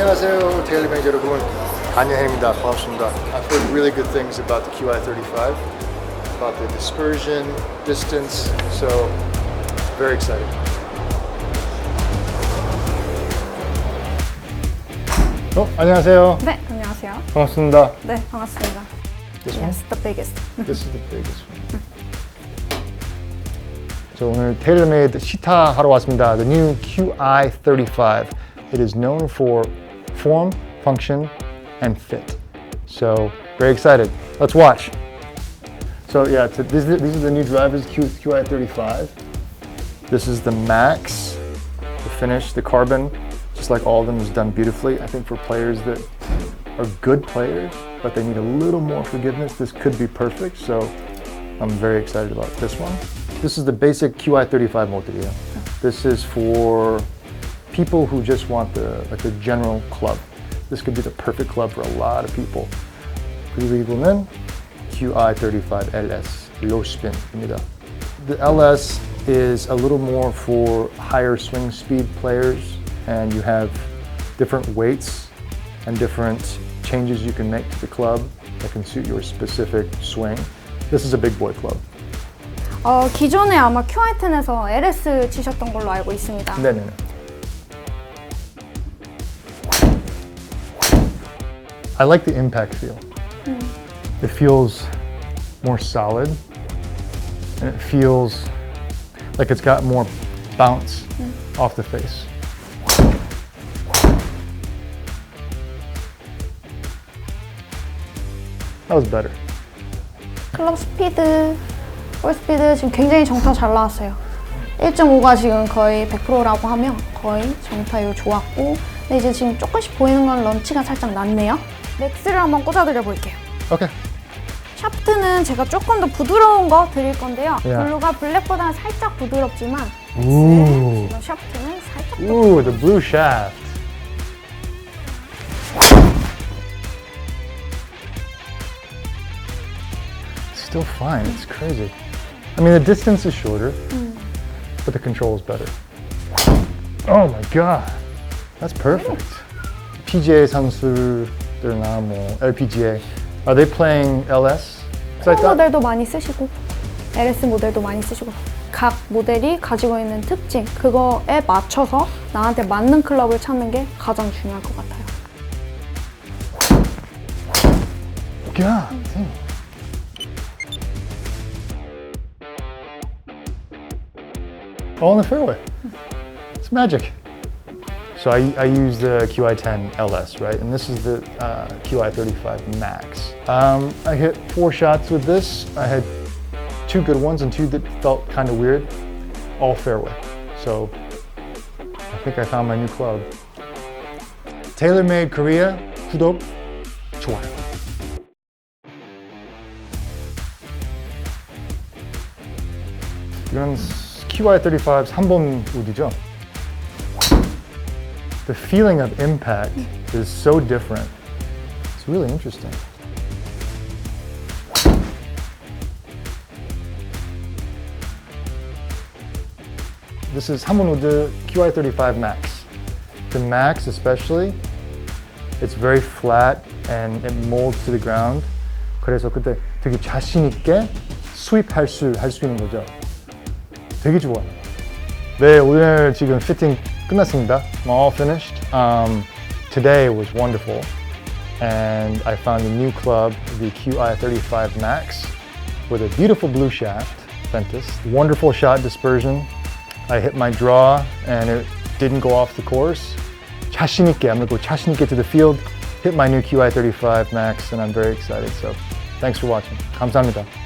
안녕하세요, 테일리 매니저 여러분. 안녕입니다. 반갑습니다. I've heard really good things about the QI35, about the dispersion, distance, so very excited. 어, 안녕하세요. 네, 안녕하세요. 반갑습니다. 네, 반갑습니다. This one? Yes, the biggest. This is the biggest one. 저 오늘 테일러메이드 시타 하러 왔습니다. The new QI35. It is known for form, function, and fit. So very excited. Let's watch. So yeah, to, these, these are the new drivers, Q, QI35. This is the Max, the finish, the carbon, just like all of them is done beautifully. I think for players that are good players, but they need a little more forgiveness, this could be perfect. So I'm very excited about this one. This is the basic QI35 Multi. This is for people who just want the like the general club. This could be the perfect club for a lot of people. 그리고 이거는 QI35 LS low spin입니다. The LS is a little more for higher swing speed players, and you have different weights and different changes you can make to the club that can suit your specific swing. This is a big boy club. 어, 기존에 아마 QI10에서 LS 치셨던 걸로 알고 있습니다. 네네네. I like the impact feel. It feels more solid and it feels like it's got more bounce off the face. That was better. 클럽 스피드, 볼 스피드 지금 굉장히 정타 잘 나왔어요. 1.5가 지금 거의 100%라고 하면 거의 정타율 좋았고 근데 이제 지금 조금씩 보이는 건 런치가 살짝 낮네요. 맥스를 한번 꽂아드려 볼게요. Okay. 샤프트는 제가 조금 더 부드러운 거 드릴 건데요. 야. 블루가 블랙보다는 살짝 부드럽지만. 지금 샤프트는 살짝 더 Ooh, the blue shaft. Still fine. It's crazy. I mean, the distance is shorter, but the control is better. Oh my god, that's perfect. PGA 선수들이나 뭐 LPGA, are they playing LS? 'Cause I 코 thought- 모델도 많이 쓰시고 LS 모델도 많이 쓰시고 각 모델이 가지고 있는 특징 그거에 맞춰서 나한테 맞는 클럽을 찾는 게 가장 중요할 것 같아요. God damn. All in the fairway. It's magic. So I, I use the QI10 LS, right? And this is the uh, QI35 Max. Um, I hit four shots with this. I had two good ones and two that felt kind of weird. All fairway. So I think I found my new club. TaylorMade Korea, 구독, 좋아요. 이건 QI35 3번 우드죠? The feeling of impact is so different. It's really interesting. This is 3번 우드 QI35 Max. The Max especially, it's very flat and it molds to the ground. 그래서 그때 되게 자신 있게 스윕할 수, 할 수 있는 거죠. 되게 좋아요. 네, 오늘 지금 피팅 끝났습니다. I'm all finished. Um, today was wonderful. And I found a new club, the QI35 Max, with a beautiful blue shaft, Ventus. Wonderful shot dispersion. I hit my draw and it didn't go off the course. 자신 있게, I'm gonna go 자신 있게 to the field, hit my new QI35 Max, and I'm very excited. So thanks for watching. 감사합니다.